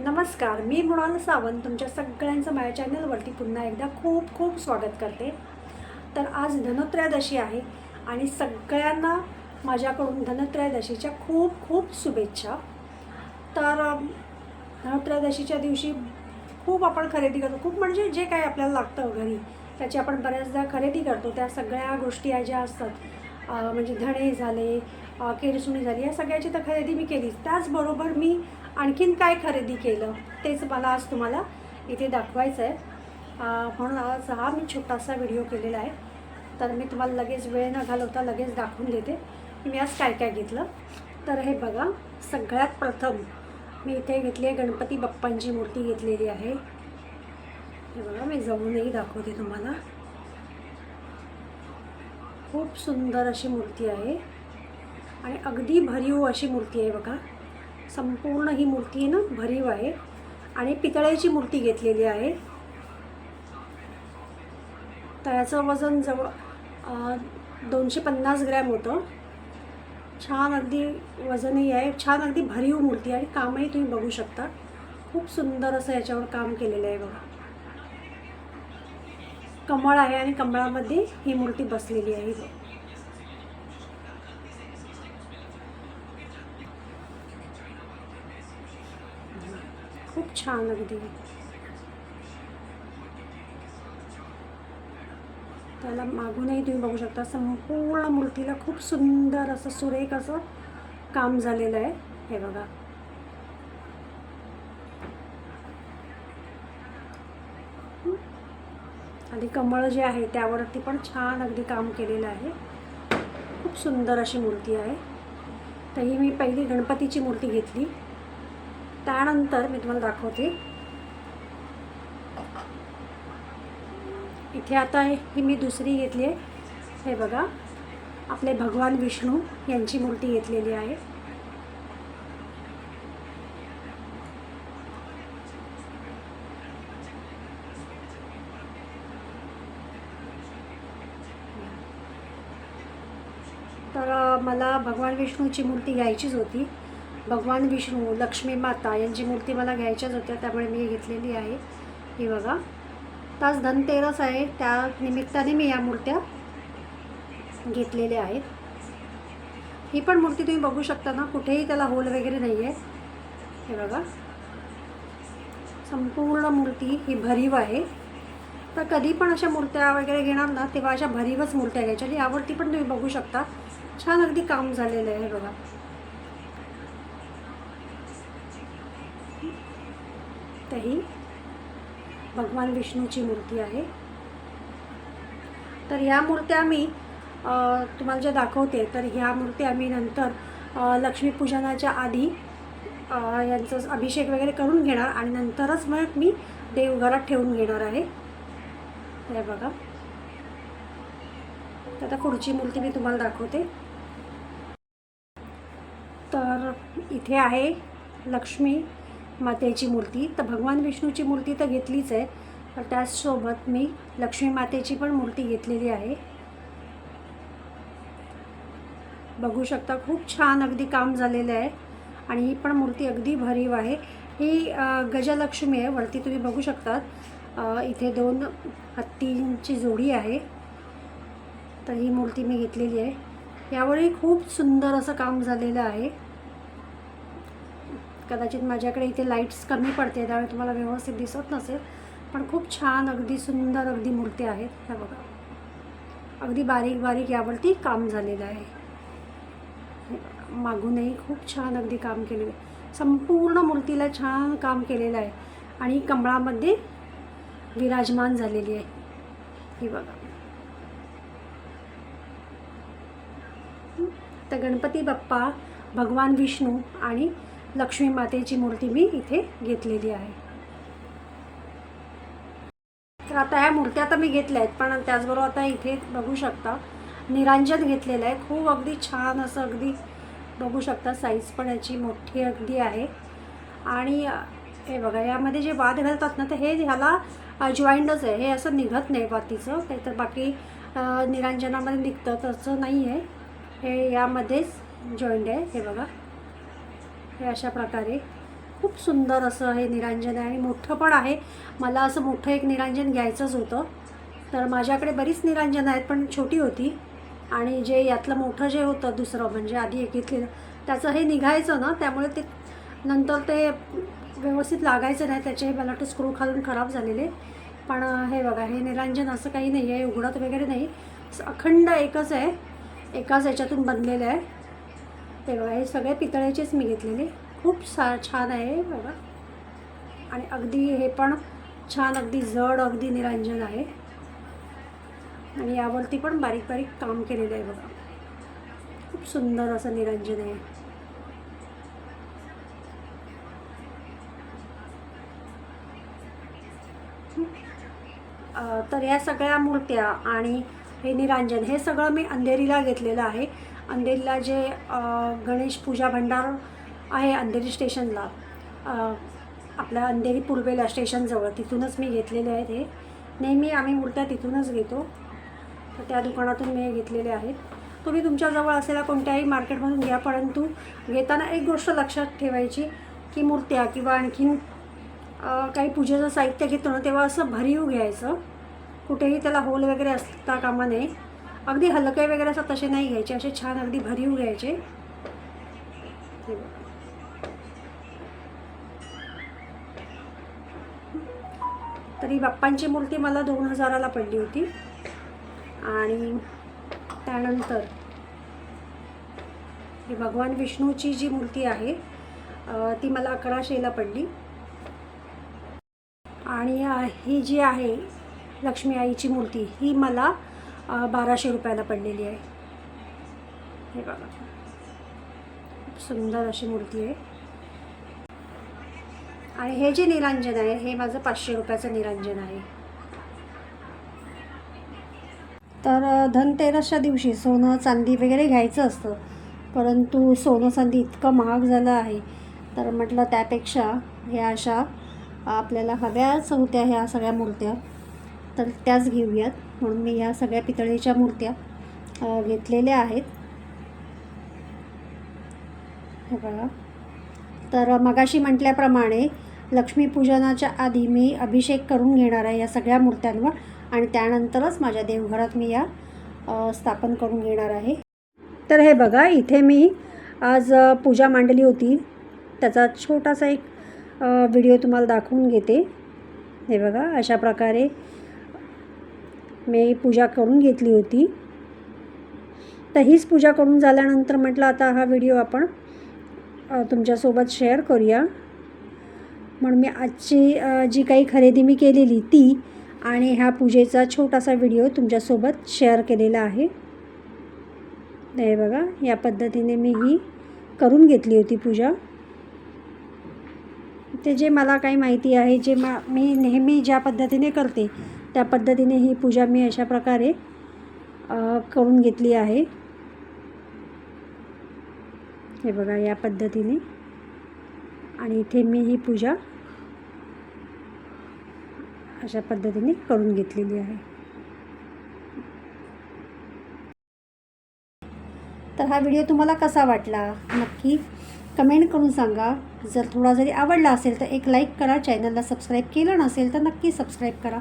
नमस्कार मी मृणाल सावंत तुमच्या सगळ्यांचं माझ्या चॅनलवरती पुन्हा एकदा खूप खूप स्वागत करते. तर आज धनत्रयोदशी आहे आणि सगळ्यांना माझ्याकडून धनत्रयोदशीच्या खूप खूप शुभेच्छा. तर धनत्रयोदशीच्या दिवशी खूप आपण खरेदी करतो. खूप म्हणजे जे काही आपल्याला लागतं घरी त्याची आपण बऱ्याचदा खरेदी करतो. त्या सगळ्या गोष्टी या ज्या असतात म्हणजे धणे झाले केरसुणी झाली या सगळ्याची तर खरेदी मी केलीच. त्याचबरोबर मी आणखीन काय खरेदी केलं तेच मला आज तुम्हाला इथे दाखवायचं आहे म्हणून आज हा मी छोटासा व्हिडिओ केलेला आहे. तर मी तुम्हाला लगेच वेळ न घालवता लगेच दाखवून देते की मी आज काय काय घेतलं. तर हे बघा सगळ्यात प्रथम मी इथे घेतली आहे गणपती बाप्पांची मूर्ती घेतलेली आहे. हे बघा मी जवळूनही दाखवते तुम्हाला. खूप सुंदर अशी मूर्ती आहे. आणि अगदी भरीव अशी मूर्ती आहे बघा. संपूर्ण ही मूर्ती ना भरीव आहे. आणि पितळ्याची मूर्ती घेतलेली आहे. तर याचं वजन जवळ दोनशे पन्नास ग्रॅम होतं. छान अगदी वजनही आहे. छान अगदी भरीव मूर्ती आणि कामही तुम्ही बघू शकता. खूप सुंदर असं याच्यावर काम केलेलं आहे बघा. कमळ आहे आणि कमळामध्ये ही मूर्ती बसलेली आहे. खूप छान अगदी. त्याला मागूनही तुम्ही बघू शकता संपूर्ण मूर्तीला खूप सुंदर असं सुरेख असं काम झालेलं आहे. हे बघा. आणि कमळ जे आहे त्यावरती पण छान अगदी काम केलेलं आहे. खूप सुंदर अशी मूर्ती आहे. तर ही मी पहिली गणपतीची मूर्ती घेतली. त्यानंतर मी तुम्हाला दाखवते. इथे आता ही मी दुसरी घेतली आहे. हे बघा आपले भगवान विष्णू यांची मूर्ती घेतलेली आहे. तर मला भगवान विष्णूची मूर्ती घ्यायचीच होती. भगवान विष्णू लक्ष्मी माता यांची मूर्ती मला घ्यायच्याच होत्या त्यामुळे मी घेतलेली आहे. ही बघा. तास धनतेरस आहे. त्या निमित्ताने मी या मूर्त्या घेतलेल्या आहेत. ही पण मूर्ती तुम्ही बघू शकता ना कुठेही त्याला होल वगैरे नाही आहे हे बघा. संपूर्ण मूर्ती ही भरीव आहे. तर कधी पण अशा मूर्त्या वगैरे घेणार ना तेव्हा अशा भरीवच मूर्त्या घ्यायच्या. यावरती पण तुम्ही बघू शकता. छान अगदी काम झालेलं आहे बघा. तर ही भगवान विष्णूची मूर्ती आहे. तर ह्या मूर्त्या मी तुम्हाला ज्या दाखवते तर ह्या मूर्ती आम्ही नंतर लक्ष्मीपूजनाच्या आधी यांचं अभिषेक वगैरे करून घेणार आणि नंतरच मग मी देवघरात ठेवून घेणार आहे. हे बघा. तर आता पुढची मूर्ती मी तुम्हाला दाखवते. तर इथे आहे लक्ष्मी मातेची मूर्ती तर भगवान विष्णूची मूर्ती तर घेतलीच आहे. तर त्याचसोबत मी लक्ष्मी मातेची पण मूर्ती घेतलेली आहे. बघू शकता खूप छान अगदी काम झालेलं आहे. आणि ही पण मूर्ती अगदी भरीव आहे. ही गजलक्ष्मी आहे. वरती तुम्ही बघू शकतात इथे दोन हत्तींची जोडी आहे. तर ही मूर्ती मी घेतलेली आहे. यावेळी खूप सुंदर असं काम झालेलं आहे. कदाचित माझ्याकडे इथे लाईट्स कमी पडते त्यामुळे तुम्हाला व्यवस्थित दिसत नसेल. पण खूप छान अगदी सुंदर अगदी मूर्ती आहेत. ह्या बघा. अगदी बारीक बारीक यावरती काम झालेलं आहे. मागूनही खूप छान अगदी काम केलेलं आहे. संपूर्ण मूर्तीला छान काम केलेलं आहे. आणि कमळामध्ये विराजमान झालेली आहे. ही बघा. तर गणपती बाप्पा भगवान विष्णू आणि लक्ष्मी मातेची मूर्ती मी इथे घेतलेली आहे. तर आता ह्या मूर्त्या तर मी घेतल्या आहेत पण त्याचबरोबर आता इथे बघू शकता निरांजन घेतलेलं आहे. खूप अगदी छान असं अगदी बघू शकता साईज पण याची मोठी अगदी आहे. आणि हे बघा यामध्ये जे वाद घालतात ना तर हे ह्याला जॉईंटच आहे. हे असं निघत नाही वातीचं ते तर बाकी निरांजनामध्ये निघतं तसं नाही आहे हे यामध्येच जॉईंट आहे. हे बघा. हे अशा प्रकारे. खूप सुंदर असं हे निरांजन आहे आणि मोठं पण आहे. मला असं मोठं एक निरांजन घ्यायचंच होतं. तर माझ्याकडे बरीच निरांजन आहेत पण छोटी होती. आणि जे यातलं मोठं जे होतं दुसरं म्हणजे आधी एक घेतलेलं त्याचं हे निघायचं ना त्यामुळे ते नंतर ते व्यवस्थित लागायचं नाही त्याचे मला वाटतं स्क्रू खालून खराब झालेले. पण हे बघा हे निरांजन असं काही नाही आहे उघडत वगैरे नाही. अखंड एकच आहे. एकाच याच्यातून बनलेलं आहे. तेव्हा हे सगळे पितळेचेच मी घेतलेले. खूप सा छान आहे बघा. आणि अगदी हे पण छान अगदी जड अगदी निरांजन आहे. आणि यावरती पण बारीक बारीक काम केलेलं आहे बघा. खूप सुंदर असं निरंजन आहे. तर या सगळ्या मूर्त्या आणि हे निरांजन हे सगळं मी अंधेरीला घेतलेलं आहे. अंधेरीला जे गणेश पूजा भंडार आहे अंधेरी स्टेशनला आपल्या अंधेरी पूर्वेला स्टेशनजवळ तिथूनच मी घेतलेले आहेत हे नेहमी आम्ही मूर्त्या तिथूनच घेतो. तर त्या दुकानातून मी हे घेतलेले आहेत. तुम्ही तुमच्याजवळ असलेल्या कोणत्याही मार्केटमधून घ्या परंतु घेताना एक गोष्ट लक्षात ठेवायची की मूर्त्या किंवा आणखीन काही पूजेचं साहित्य घेतो ना तेव्हा असं भरीव घ्यायचं. कुठेही त्याला होल वगैरे असता कामा नये. अगदी हलके वगैरे असं तसे नाही घ्यायचे असे छान अगदी भरीव घ्यायचे. तरी बाप्पांची मूर्ती मला दोन हजाराला पडली होती. आणि त्यानंतर ही भगवान विष्णूची जी मूर्ती आहे ती मला अकराशेला पडली. आणि ही जी आहे लक्ष्मी आईची मूर्ती ही मला बाराशे रुपयाला पडलेली आहे. हे बघा. खूप सुंदर अशी मूर्ती आहे. आणि हे जे निरांजन आहे हे माझं पाचशे रुपयाचं निरांजन आहे. तर धनतेरसच्या दिवशी सोनं चांदी वगैरे घ्यायचं असतं. परंतु सोनं चांदी इतकं महाग झालं आहे. तर म्हटलं त्यापेक्षा ह्या अशा आपल्याला हव्याच होत्या ह्या सगळ्या मूर्त्या. तर त्याच घेऊयात. म्हणून मी ह्या सगळ्या पितळेच्या मूर्त्या घेतलेल्या आहेत. हे बघा. तर मगाशी म्हटल्याप्रमाणे लक्ष्मीपूजनाच्या आधी मी अभिषेक करून घेणार आहे या सगळ्या मूर्त्यांवर आणि त्यानंतरच माझ्या देवघरात मी या स्थापन करून घेणार आहे. तर हे बघा इथे मी आज पूजा मांडली होती. त्याचा छोटासा एक व्हिडिओ तुम्हाला दाखवून घेते. हे बघा अशा प्रकारे मी पूजा करून घेतली होती. तर हीच पूजा करून झाल्यानंतर म्हटलं आता हा व्हिडिओ आपण तुमच्यासोबत शेअर करूया. म्हणून मी आजची जी काही खरेदी मी केलेली ती आणि ह्या पूजेचा छोटासा व्हिडिओ तुमच्यासोबत शेअर केलेला आहे. हे बघा या पद्धतीने मी ही करून घेतली होती पूजा. ते जे मला काही माहिती आहे जे मा मी नेहमी ज्या पद्धतीने करते त्या पद्धतीने ही पूजा मी अशा प्रकारे करून घेतली आहे. हे बघा या पद्धतीने. आणि इथे मी ही पूजा अशा पद्धतीने करून घेतलेली आहे. तर हा व्हिडिओ तुम्हाला कसा वाटला? नक्की कमेंट करून सांगा. जर थोडा जरी आवडला असेल तर एक लाईक करा. चॅनलला सबस्क्राईब केलं नसेल तर नक्की सबस्क्राईब करा.